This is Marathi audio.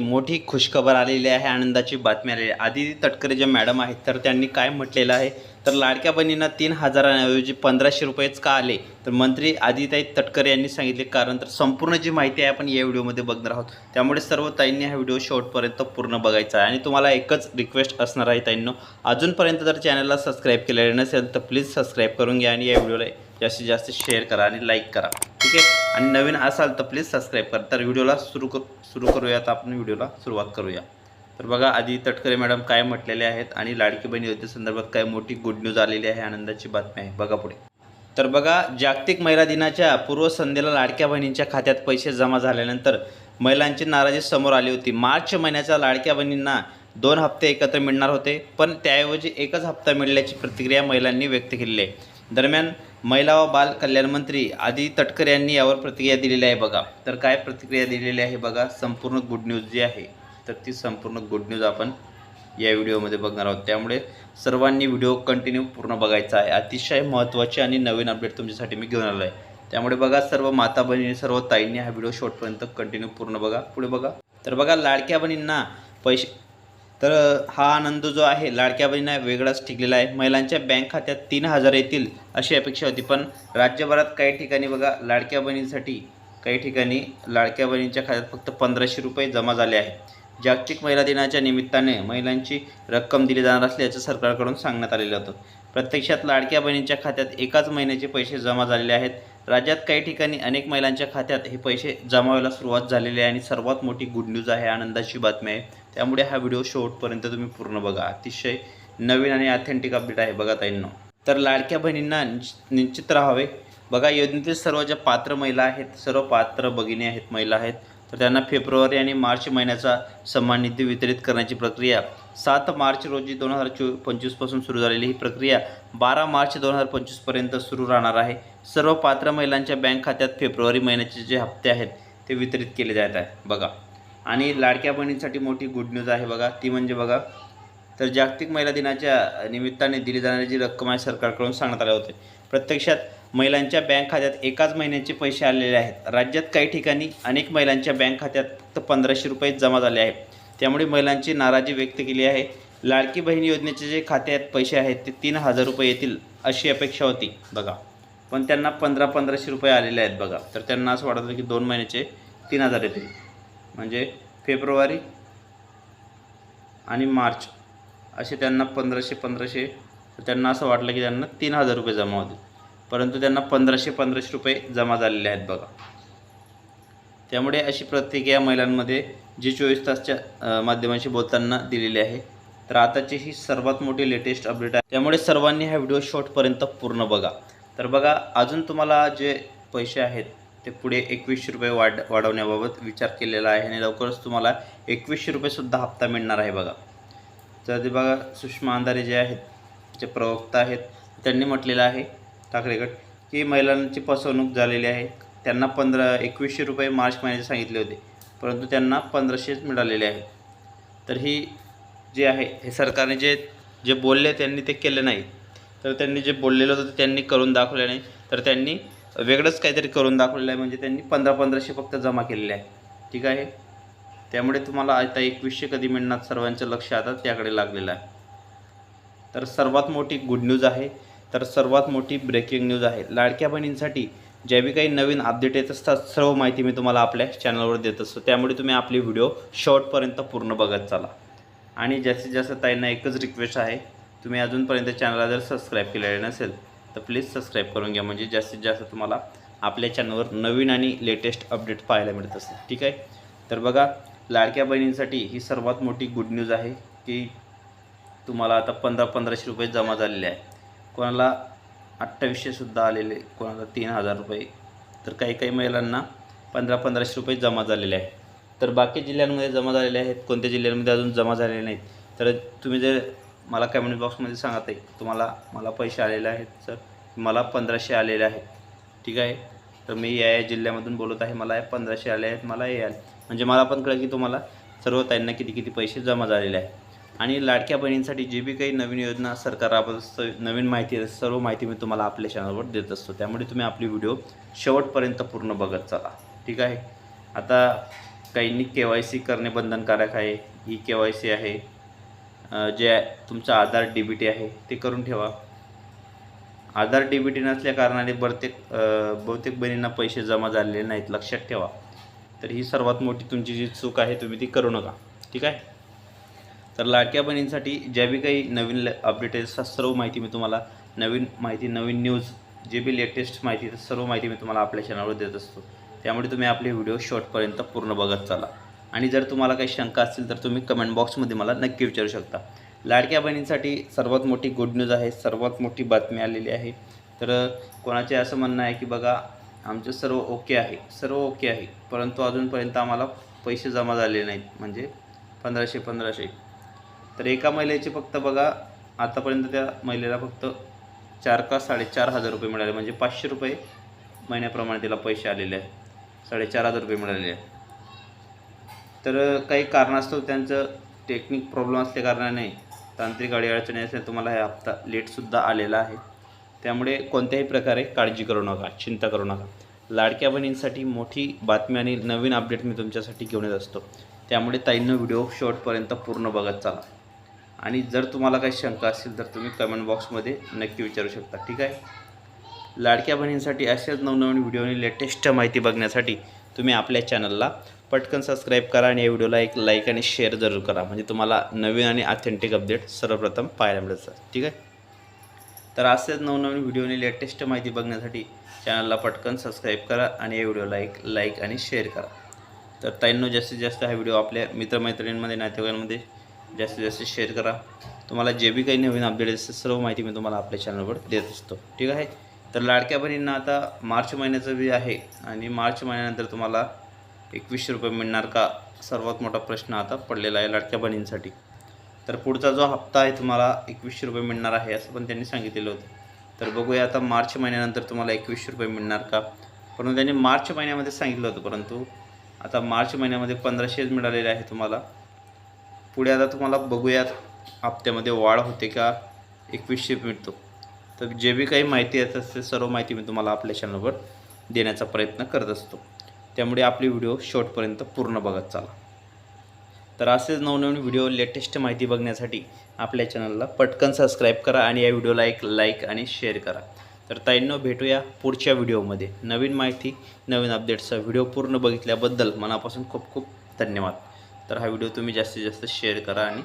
मोठी खुशखबर आलेली आहे आनंदाची बातमी आलेली आहे. आदिती तटकरे ज्या मॅडम आहेत तर त्यांनी काय म्हटलेलं आहे? तर लाडक्या बहिणींना तीन हजारांऐवजी पंधराशे रुपयेच का आले? तर मंत्री आदिताई तटकरे यांनी सांगितले कारण तर संपूर्ण जी माहिती आहे आपण या व्हिडिओमध्ये बघणार आहोत. त्यामुळे सर्व ताईंनी हा व्हिडिओ शेवटपर्यंत पूर्ण बघायचा आहे. आणि तुम्हाला एकच रिक्वेस्ट असणार आहे ताईंनो अजूनपर्यंत जर चॅनलला सबस्क्राईब केलेलं नसेल तर प्लीज सबस्क्राईब करून घ्या आणि या व्हिडिओला जास्तीत जास्त शेअर करा आणि लाईक करा. ठीक आहे? आणि नवीन असाल तर प्लीज सबस्क्राईब करा. तर व्हिडिओला सुरू कर सुरू करूया तर आपण व्हिडिओला सुरुवात करूया. तर बघा आधी तटकरे मॅडम काय म्हटलेले आहेत आणि लाडकी बहिणी योजनेसंदर्भात काय मोठी गुड न्यूज आलेली आहे आनंदाची बातमी आहे. बघा पुढे. तर बघा जागतिक महिला दिनाच्या पूर्वसंध्येला लाडक्या बहिणींच्या खात्यात पैसे जमा झाल्यानंतर महिलांची नाराजी समोर आली होती. मार्च महिन्याच्या लाडक्या बहिणींना दोन हप्ते एकत्र मिळणार होते पण त्याऐवजी एकच हप्ता मिळाल्याची प्रतिक्रिया महिलांनी व्यक्त केलेली आहे. दरम्यान महिला व बाल कल्याण मंत्री आदी तटकर यांनी यावर प्रतिक्रिया दिलेली आहे बघा. तर काय प्रतिक्रिया दिलेली आहे बघा? संपूर्ण गुड न्यूज जी आहे तर ती संपूर्ण गुड न्यूज आपण या व्हिडिओमध्ये बघणार आहोत. त्यामुळे सर्वांनी व्हिडिओ कंटिन्यू पूर्ण बघायचा आहे. अतिशय महत्त्वाचे आणि नवीन अपडेट तुमच्यासाठी मी घेऊन आलो आहे त्यामुळे बघा सर्व माता बहिणी सर्व ताईंनी हा व्हिडिओ शेवटपर्यंत कंटिन्यू पूर्ण बघा. पुढे बघा. तर बघा लाडक्या बहिणींना पैसे तर हा आनंद जो आहे लाडक्या बहिणींना वेगळाच टिकलेला आहे. महिलांच्या बँक खात्यात तीन हजार येतील अशी अपेक्षा होती. पण राज्यभरात काही ठिकाणी बघा लाडक्या बहिणींसाठी काही ठिकाणी लाडक्या बहिणींच्या खात्यात फक्त पंधराशे रुपये जमा झाले आहे जागतिक महिला दिनाच्या निमित्ताने महिलांची रक्कम दिली जाणार असल्याचं सरकारकडून सांगण्यात आलेलं होतं. प्रत्यक्षात लाडक्या बहिणींच्या खात्यात एकाच महिन्याचे पैसे जमा झालेले आहेत. राज्यात काही ठिकाणी अनेक महिलांच्या खात्यात हे पैसे जमा व्हायला सुरुवात झालेली आहे आणि सर्वात मोठी गुड न्यूज आहे आनंदाची बातमी आहे. त्यामुळे हा व्हिडिओ शेवटपर्यंत तुम्ही पूर्ण बघा. अतिशय नवीन आणि ऑथेंटिक अपडेट आहे बघा ताईंनो. तर लाडक्या बहिणींना निश्चित राहावे. बघा योजनेतील सर्व ज्या पात्र महिला आहेत सर्व पात्र भगिनी आहेत महिला आहेत तर त्यांना फेब्रुवारी आणि मार्च महिन्याचा सन्मान निधी वितरित करण्याची प्रक्रिया सात मार्च रोजी दोन हजार चो पंचवीसपासून सुरू झालेली ही प्रक्रिया बारा मार्च दोन हजार पंचवीसपर्यंत सुरू राहणार आहे. सर्व पात्र महिलांच्या बँक खात्यात फेब्रुवारी महिन्याचे जे हप्ते आहेत ते वितरित केले जात आहे बघा. आणि लाडक्या बहिणींसाठी मोठी गुड न्यूज आहे बघा. ती म्हणजे बघा तर जागतिक महिला दिनाच्या निमित्ताने दिली जाणारी जी रक्कम आहे सरकारकडून सांगण्यात आले होते. प्रत्यक्षात महिलांच्या बँक खात्यात एकाच महिन्याचे पैसे आलेले आहेत. राज्यात काही ठिकाणी अनेक महिलांच्या बँक खात्यात फक्त पंधराशे रुपये जमा झाले आहेत. त्यामुळे महिलांची नाराजी व्यक्त केली आहे. लाडकी बहीण योजनेचे जे खात्यात पैसे आहेत ते तीन हजार रुपये येतील अशी अपेक्षा होती बघा. पण त्यांना पंधरा पंधराशे रुपये आलेले आहेत बघा. तर त्यांना असं वाटत होतं की दोन महिन्याचे तीन हजार येतील. म्हणजे फेब्रुवारी आणि मार्च असे त्यांना पंधराशे पंधराशे त्यांना असं वाटलं की त्यांना तीन हजार रुपये जमा होतील. परंतु त्यांना पंधराशे पंधराशे रुपये जमा झालेले आहेत बघा. त्यामुळे अशी प्रतिक्रिया महिलांमध्ये जी चोवीस तासच्या माध्यमांशी बोलताना दिलेली आहे तर आताची ही सर्वात मोठी लेटेस्ट अपडेट आहे. त्यामुळे सर्वांनी हा व्हिडिओ शॉर्टपर्यंत पूर्ण बघा. तर बघा अजून तुम्हाला जे पैसे आहेत ते पुढे एकवीसशे रुपये वाढ वाढवण्याबाबत विचार केलेला आहे आणि लवकरच तुम्हाला एकवीसशे रुपयेसुद्धा हप्ता मिळणार आहे बघा. तर ते बघा सुषमा अंधारे जे आहेत जे प्रवक्ता आहेत त्यांनी म्हटलेलं आहे ठाकरेगट की महिलांची फसवणूक झालेली आहे. त्यांना पंधरा एकवीसशे रुपये मार्च महिन्याचे सांगितले होते परंतु त्यांना पंधराशेच मिळालेले आहेत तर ही जे आहे हे सरकारने जे जे बोलले त्यांनी ते केले नाही. तर त्यांनी जे बोललेलं होतं ते त्यांनी करून दाखवले नाही. तर त्यांनी वेगळंच काहीतरी करून दाखवलेलं आहे. म्हणजे त्यांनी पंधरा पंधराशे फक्त जमा केलेले आहे. ठीक आहे? त्यामुळे तुम्हाला आता एकवीसशे कधी मिळणार सर्वांचं लक्ष आता त्याकडे लागलेलं आहे. तर सर्वात मोठी गुड न्यूज आहे. तर सर्वात मोठी ब्रेकिंग न्यूज आहे. लाडक्या बहिणींसाठी ज्या बी काही नवीन अपडेट येत असतात सर्व माहिती मी तुम्हाला आपल्या चॅनलवर देत असतो. त्यामुळे तुम्ही आपली व्हिडिओ शॉर्टपर्यंत पूर्ण बघत चाला. आणि जास्तीत जास्त ताईंना एकच रिक्वेस्ट आहे. तुम्ही अजूनपर्यंत चॅनलला जर सबस्क्राईब केलेले नसेल तर प्लीज सबस्क्राईब करून घ्या. म्हणजे जास्तीत जास्त तुम्हाला आपल्या चॅनलवर नवीन आणि लेटेस्ट अपडेट पाहायला मिळत असतील ठीक आहे? तर बघा लाडक्या बहिणींसाठी ही सर्वात मोठी गुड न्यूज आहे की तुम्हाला आता पंधरा पंधराशे रुपये जमा झालेले आहे. कोणाला अठ्ठावीसशेसुद्धा आलेले कोणाला तीन हजार रुपये. तर काही काही महिलांना पंधरा पंधराशे रुपये जमा झालेले आहे. तर बाकी जिल्ह्यांमध्ये जमा झालेले आहेत कोणत्या जिल्ह्यांमध्ये अजून जमा झालेले नाहीत? तर तुम्ही जर मला कमेंट बॉक्समध्ये सांगत आहे तुम्हाला मला पैसे आलेले आहेत सर मला पंधराशे आलेले आहेत. ठीक आहे? तर मी या या जिल्ह्यामधून बोलत आहे. मला पंधराशे आले आहेत मला हे आले. म्हणजे मला पण कळलं की तुम्हाला सर्व ताईंना किती किती पैसे जमा झालेले आहे आणि लाडक्या बहिणींसाठी जे बी काही नवीन योजना सरकार राबवत नवीन माहिती सर्व माहिती मी तुम्हाला आपल्या चॅनलवर देत असतो. त्यामुळे तुम्ही आपली व्हिडिओ शेवटपर्यंत पूर्ण बघत चला. ठीक आहे? आता काहींनी के वाय सी करणे बंधनकारक आहे ही के वाय सी आहे जे तुमचं आधार डी बी टी आहे ते करून ठेवा. आधार डी बी टी नसल्या कारणाने बहुतेक बहुतेक बहिणींना पैसे जमा झालेले नाहीत लक्षात ठेवा. तर ही सर्वात मोठी तुमची जी चूक आहे तुम्ही ती करू नका. ठीक आहे? तर लाडक्या बहिणींसाठी ज्या बी काही नवीन अपडेट आहे सर्व माहिती मी तुम्हाला नवीन माहिती नवीन न्यूज जे बी लेटेस्ट माहिती सर्व माहिती मी तुम्हाला आपल्या चॅनलवर देत असतो. त्यामुळे तुम्ही आपले व्हिडिओ शॉर्टपर्यंत पूर्ण बघत चाला. आणि जर तुम्हाला काही शंका असतील तर तुम्ही कमेंट बॉक्समध्ये मला नक्की विचारू शकता. लाडक्या बहिणींसाठी सर्वात मोठी गुड न्यूज आहे सर्वात मोठी बातमी आलेली आहे. तर कोणाचे असं म्हणणं आहे की बघा आमचं सर्व ओके आहे सर्व ओके आहे. परंतु अजूनपर्यंत आम्हाला पैसे जमा झाले नाहीत म्हणजे पंधराशे पंधराशे. तर एका महिलेचे फक्त बघा आतापर्यंत त्या महिलेला फक्त चार का साडेचार हजार रुपये मिळाले म्हणजे पाचशे रुपये महिन्याप्रमाणे तिला पैसे आलेले आहेत. साडेचार हजार रुपये मिळालेले आहेत. तर काही कारणास्तव त्यांचं टेक्निक प्रॉब्लेम असल्या कारणाने तांत्रिक अडीअडचणी असल्या तुम्हाला हा हप्ता लेटसुद्धा आलेला आहे. त्यामुळे कोणत्याही प्रकारे काळजी करू नका चिंता करू नका. लाडक्या बहिणींसाठी मोठी बातमी आणि नवीन अपडेट मी तुमच्यासाठी घेऊन येत असतो. त्यामुळे ताईंना व्हिडिओ शेवटपर्यंत पूर्ण बघत चाला. आणि जर तुम्हाला काही शंका असेल तर तुम्ही कमेंट बॉक्समध्ये नक्की विचारू शकता ठीक आहे? लाडक्या बहिणींसाठी अशाच नवनवीन व्हिडिओ आणि लेटेस्ट माहिती बघण्यासाठी तुम्ही आपल्या चॅनलला पटकन सबस्क्राईब करा आणि या व्हिडिओला एक लाईक आणि शेअर जरूर करा. म्हणजे तुम्हाला नवीन आणि ऑथेंटिक अपडेट सर्वप्रथम पाहायला मिळतात ठीक आहे? तर असेच नवनवीन व्हिडिओ आणि लेटेस्ट माहिती बघण्यासाठी चॅनलला पटकन सबस्क्राईब करा आणि या व्हिडिओला एक लाईक आणि शेअर करा. तर ताईंनो जास्तीत जास्त हा व्हिडिओ आपल्या मित्रमैत्रिणींमध्ये नातेवाईकांमध्ये जास्तीत जास्त शेअर करा. तुम्हाला जे बी काही नवीन अपडेट असते सर्व माहिती मी तुम्हाला आपल्या चॅनलवर देत असतो. ठीक आहे? तर लाडक्या बहिणींना आता मार्च महिन्याचं बी आहे आणि मार्च महिन्यानंतर तुम्हाला एकवीसशे रुपये मिळणार का? सर्वात मोठा प्रश्न आता पडलेला आहे लाडक्या बहिणींसाठी. तर पुढचा जो हप्ता आहे तुम्हाला एकवीसशे रुपये मिळणार आहे असं पण त्यांनी सांगितलेलं होतं. तर बघूया आता मार्च महिन्यानंतर तुम्हाला एकवीसशे रुपये मिळणार का? परंतु त्यांनी मार्च महिन्यामध्ये सांगितलं होतं परंतु आता मार्च महिन्यामध्ये पंधराशेच मिळालेले आहे तुम्हाला. पुढे आता तुम्हाला बघूयात हप्त्यामध्ये वाढ होते का? एकवीसशे मिळतो. तर जे बी काही माहिती येत असते सर्व माहिती मी तुम्हाला आपल्या चॅनलवर देण्याचा प्रयत्न करत असतो. त्यामुळे आपली व्हिडिओ शॉर्टपर्यंत पूर्ण बघत चाला. तर असेच नवनवीन व्हिडिओ लेटेस्ट माहिती बघण्यासाठी आपल्या चॅनलला पटकन सबस्क्राईब करा आणि या व्हिडिओला एक लाईक आणि शेअर करा. तर ताईंनो भेटूया पुढच्या व्हिडिओमध्ये नवीन माहिती नवीन अपडेट्सचा व्हिडिओ पूर्ण बघितल्याबद्दल मनापासून खूप खूप धन्यवाद. तर हा व्हिडिओ तुम्ही जास्तीत जास्त शेअर करा आणि